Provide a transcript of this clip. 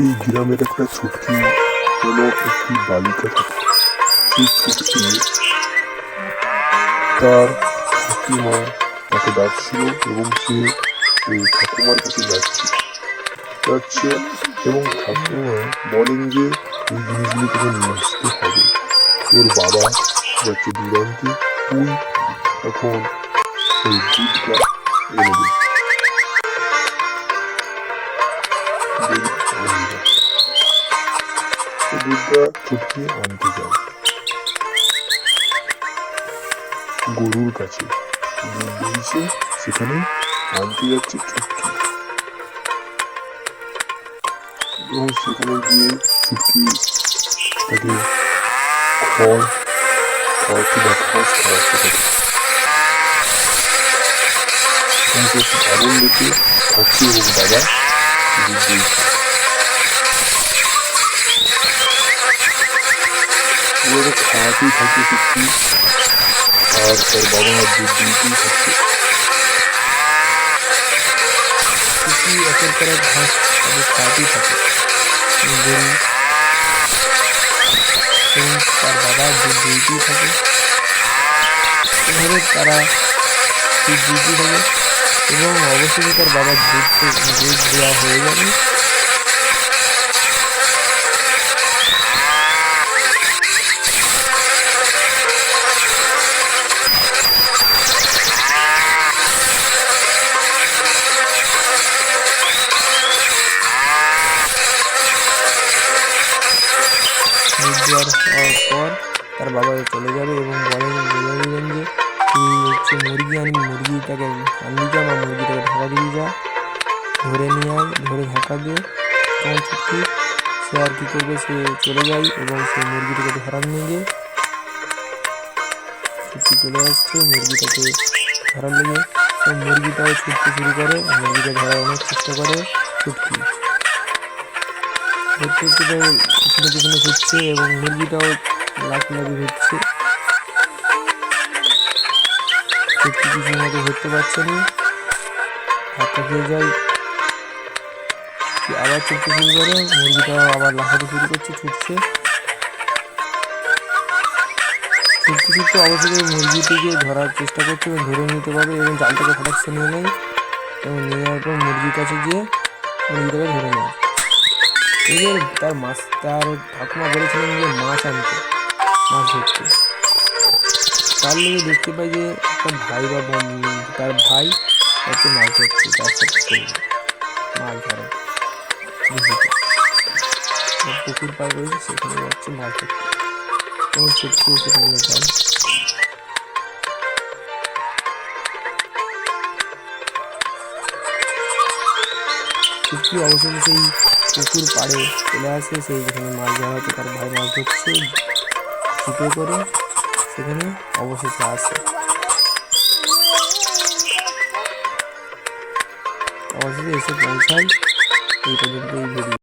এই গ্রামের একটা ছুটকি হলো একটি বালিকা সেই ছুটকি তার ঠাকুমা তাকে ডাকছিল এবং সে এই ঠাকুমার কাছে যাচ্ছে। যাচ্ছে এবং ঠাকুমা বলেন যে এই জিনিসগুলো তোকে নিয়ে আসতে হবে। ওর বাবা যাচ্ছে দূরান্তে তুই এখন সেই দুধটা এনে দুধটা ছুটকি আনতে যায় গরুর কাছে সেখানে আনতে যাচ্ছে ছুটকি এবং সেখানে গিয়ে ছুটকি তাকে খড় খড় কিংবা ঘাস খাওয়াতে থাকে কিন্তু আগুন দেখে দিয়েছে এভাবে খাওয়াতেই থাকে ছুটকি আর তার বাবা দুধ দিতেই থাকে কৃষি একের পর এক ঘাস তাদের খাওয়াতেই থাকে গরু এবং তার বাবা দুধ দিতেই থাকে এভাবে তারা দুধ দিতেই থাকে এবং অবশেষে তার বাবার দুধ দুধ দেওয়া হয়ে যাবে হওয়ার পর তার বাবা চলে যাবে এবং বলেন বলে দিলেন যে, তুই হচ্ছে মুরগি আনবি, মুরগিটাকে আনবি যা বা মুরগিটাকে ঢাকা দিয়ে যা, ধরে নিয়ে আয়, ধরে ঢাকা দিয়ে তখন ছুটকি সে আর কী করবে, সে চলে যায় এবং সে মুরগিটাকে ধরার নিয়ে গিয়ে ছুটকি চলে আসছে, মুরগিটাকে ধরার লেগে মুরগিটাও ছুটতে শুরু করে মুরগিটা ধরার অনেক চেষ্টা করে ছুটকি পিছনে ঘুরছে এবং মুরগিটাও লাফি লাফি ঘুরছে। সত্যি মতো ধরতে পারছে না। যায় আবার ছুটতে শুরু করে? মুরগিটাও আবার লাফাতে শুরু করছে, ছুটছে। ছুটতে ছুটতে অবশ্যই মুরগিটিকে ধরার চেষ্টা করছে এবং ধরে নিতে পারবে এবং জালটাকে ফটাকছে নিয়ে নেয় এবং নিয়ে যাওয়ার মুরগির কাছে গিয়ে মুরগিটাকে ধরে নেয়। এবার তার মাছ, তার ঠাকুমা বলেছিলেন যে মাছ আনতে, মাছ ধরতে। তার লেগে দেখতে পাই যে একটা ভাই বা তার ভাই হচ্ছে মাছ ধরছে, তার সাথে মাছ ধরা। একটা পুকুর পার করেছে সেখানে যাচ্ছে মাছ ধরতে। এবং ছুটতে সেখানে যায় ছুটকি অবশেষে সেই পুকুর পাড়ে চলে আসে, সেই যেখানে মাছ ধরা হচ্ছে তার ভাই মাছ ধরছে। ছিপে করে সেখানে অবশেষে আসে। অবশেষে এসে পৌঁছায়। এই পর্যন্ত এই ভিডিও